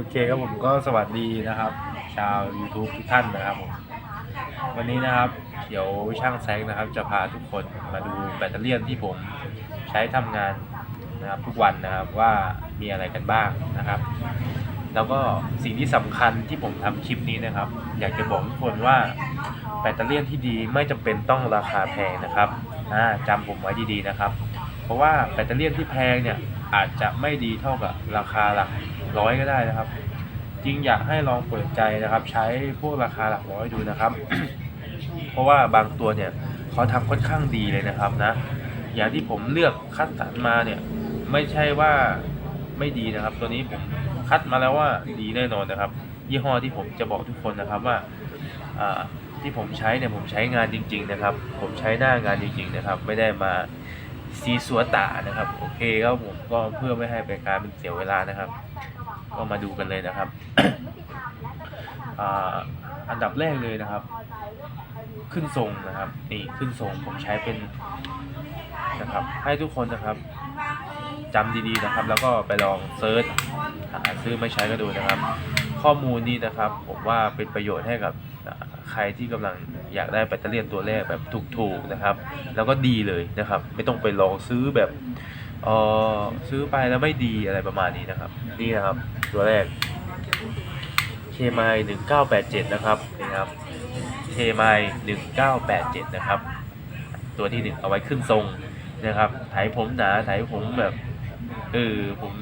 โอเคครับผมก็สวัสดีนะครับ ชาว YouTube ทุกท่านนะครับผมวันนี้นะครับ เดี๋ยวช่างแซงนะครับ จะพาทุกคนมาดูแบตเตอรี่ที่ผมใช้ทำงานนะครับทุกวันนะครับว่ามีอะไรกันบ้างนะครับ แล้วก็สิ่งที่สำคัญที่ผมทำคลิปนี้นะครับ อยากจะบอกทุกคนว่าแบตเตอรี่ที่ดีไม่จำเป็นต้องราคาแพงนะครับอ่าจำผมไว้ดีๆนะครับ เพราะว่าแบตเตอรี่ที่แพงเนี่ยอาจจะไม่ดีเท่ากับราคาหลัก ร้อยก็ได้นะครับ จริงอยากให้ลองเปิดใจนะครับ ใช้พวกราคาหลักร้อยดูนะครับ เพราะว่าบางตัวเนี่ยเขาทำค่อนข้างดีเลยนะครับนะ อย่างที่ผมเลือกคัดสรรมาเนี่ยไม่ใช่ว่าไม่ดีนะครับ ตัวนี้ผมคัดมาแล้วว่าดีแน่นอนนะครับ ยี่ห้อที่ผมจะบอกทุกคนนะครับว่าอ่าที่ผมใช้เนี่ยผมใช้งานจริง ๆ นะครับ ผมใช้หน้างานจริง ๆ นะครับ ไม่ได้มาซีสัวตานะครับ โอเคครับผมก็เพื่อไม่ให้เป็นการเป็นเสียเวลานะครับ ก็มาดูกันเลยนะครับอันดับแรกเลยนะครับ ขึ้นทรงนะครับนี่ขึ้นทรงผมใช้เป็นนะครับ ให้ทุกคนนะครับจำดีๆนะครับ แล้วก็ไปลองเซิร์ชหาซื้อไม่ใช้ก็ดูนะครับ ข้อมูลนี้นะครับ ผมว่าเป็นประโยชน์ให้กับใครที่กำลังอยากได้แบตเตอรี่ตัวแรกแบบถูกๆนะครับ แล้วก็ดีเลยนะครับ ไม่ต้องไปลองซื้อแบบ เออซื้อไปแล้วไม่ดีอะไรประมาณนี้นะครับ นี่นะครับ ตัวแรก k m i 1987 นะครับนี่ครับ k m i 1987 นะครับ ตัวที่หนึ่งเอาไว้ขึ้นทรงนะครับ ไถผมหนาไถผมแบบเออผม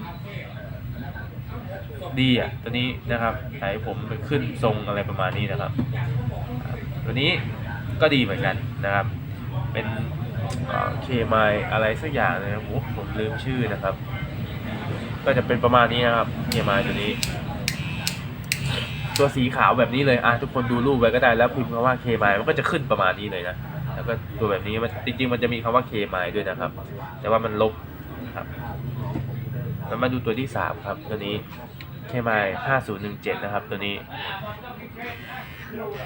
ดีอะตัวนี้นะครับไถผมไปขึ้นทรงอะไรประมาณนี้นะครับ ตัวนี้ก็ดีเหมือนกันนะครับ เป็น เคมายอะไรสักอย่างเลยนะผมผมลืมชื่อนะครับ ก็จะเป็นประมาณนี้นะครับเคมายตัวนี้ ตัวสีขาวแบบนี้เลยอะทุกคนดูรูปไว้ก็ได้แล้วพิมพ์คำว่าเคมายมันก็จะขึ้นประมาณนี้เลยนะแล้วก็ตัวแบบนี้มันจริงๆ มันจะมีคำว่าเคมายด้วยนะครับ แต่ว่ามันลบครับแล้วมาดูตัวที่สามครับ ตัวนี้เคมายห้าศูนย์หนึ่งเจ็ดนะครับ ตัวนี้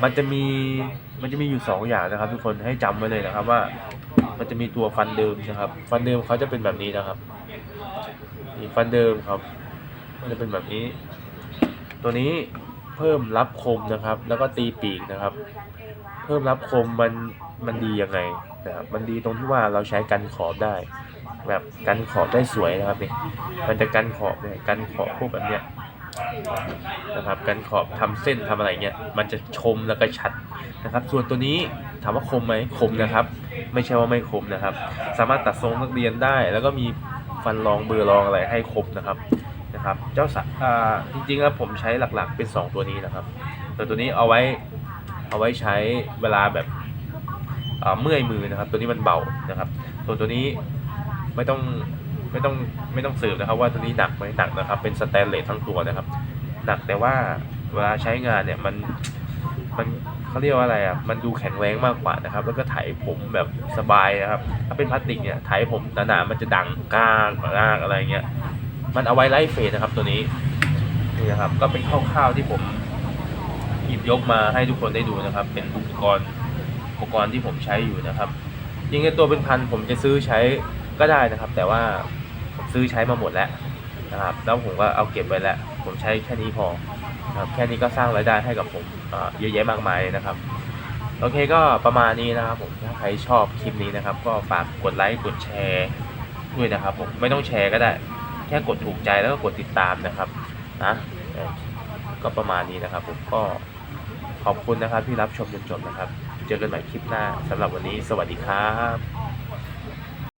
มันจะมีมันจะมีอยู่สองอย่างนะครับ ทุกคนให้จำไว้เลยนะครับว่า มันจะมีตัวฟันเดิมนะครับ ฟันเดิมเขาจะเป็นแบบนี้นะครับนี่ฟันเดิมครับ มันจะเป็นแบบนี้ ตัวนี้เพิ่มรับคมนะครับ แล้วก็ตีปีกนะครับ เพิ่มรับคมมันมันดียังไงนะครับ มันดีตรงที่ว่าเราใช้กันขอบได้ แบบกันขอบได้สวยนะครับเนี่ยมันจะกันขอบเนี่ยกันขอบพวกแบบเนี้ยนะครับ กันขอบทำเส้นทำอะไรเงี้ย มันจะชมแล้วก็ชัดนะครับ ส่วนตัวนี้ ถามว่าคมไหมคมนะครับ ไม่ใช่ว่าไม่คมนะครับ สามารถตัดทรงนักเรียนได้ แล้วก็มีฟันรองเบอร์รองอะไรให้ครบนะครับนะครับ เจ้าสัอ่าจริงๆแล้วผมใช้หลักๆเป็น 2 ตัวนี้นะครับแต่ตัวนี้เอาไว้เอาไว้ใช้เวลาแบบอ่าเมื่อยมือนะครับ ตัวนี้มันเบานะครับ ส่วนตัวนี้ไม่ต้องไม่ต้องไม่ต้องสืบนะครับ ว่าตัวนี้หนักไหมหนักนะครับ เป็นสแตนเลสทั้งตัวนะครับ หนักแต่ว่าเวลาใช้งานเนี่ยมันมัน เขาเรียกว่าอะไรอะมันดูแข็งแรงมากกว่านะครับ แล้วก็ไถผมแบบสบายนะครับ ถ้าเป็นพลาสติกเนี่ยไถผมหนาๆมันจะดังก้างก้างอะไรเงี้ยมันเอาไว้ไล่เฟสนะครับตัวนี้นี่นะครับ ก็เป็นคร่าวๆที่ผมหยิบยกมาให้ทุกคนได้ดูนะครับ เป็นอุปกรณ์อุปกรณ์ที่ผมใช้อยู่นะครับจริงๆตัวเป็นพันผมจะซื้อใช้ก็ได้นะครับ แต่ว่าผมซื้อใช้มาหมดแล้วนะครับ แล้วผมก็เอาเก็บไว้แล้ว ผมใช้แค่นี้พอครับแค่นี้ก็สร้างรายได้ให้กับผมเยอะแยะมากมายนะครับ โอเคก็ประมาณนี้นะครับผมถ้าใครชอบคลิปนี้นะครับ ก็ฝากกดไลค์กดแชร์ด้วยนะครับผมไม่ต้องแชร์ก็ได้ แค่กดถูกใจแล้วก็กดติดตามนะครับนะก็ประมาณนี้นะครับ ผมก็ขอบคุณนะครับที่รับชมจนจบนะครับ เจอกันใหม่คลิปหน้าสำหรับวันนี้ สวัสดีครับ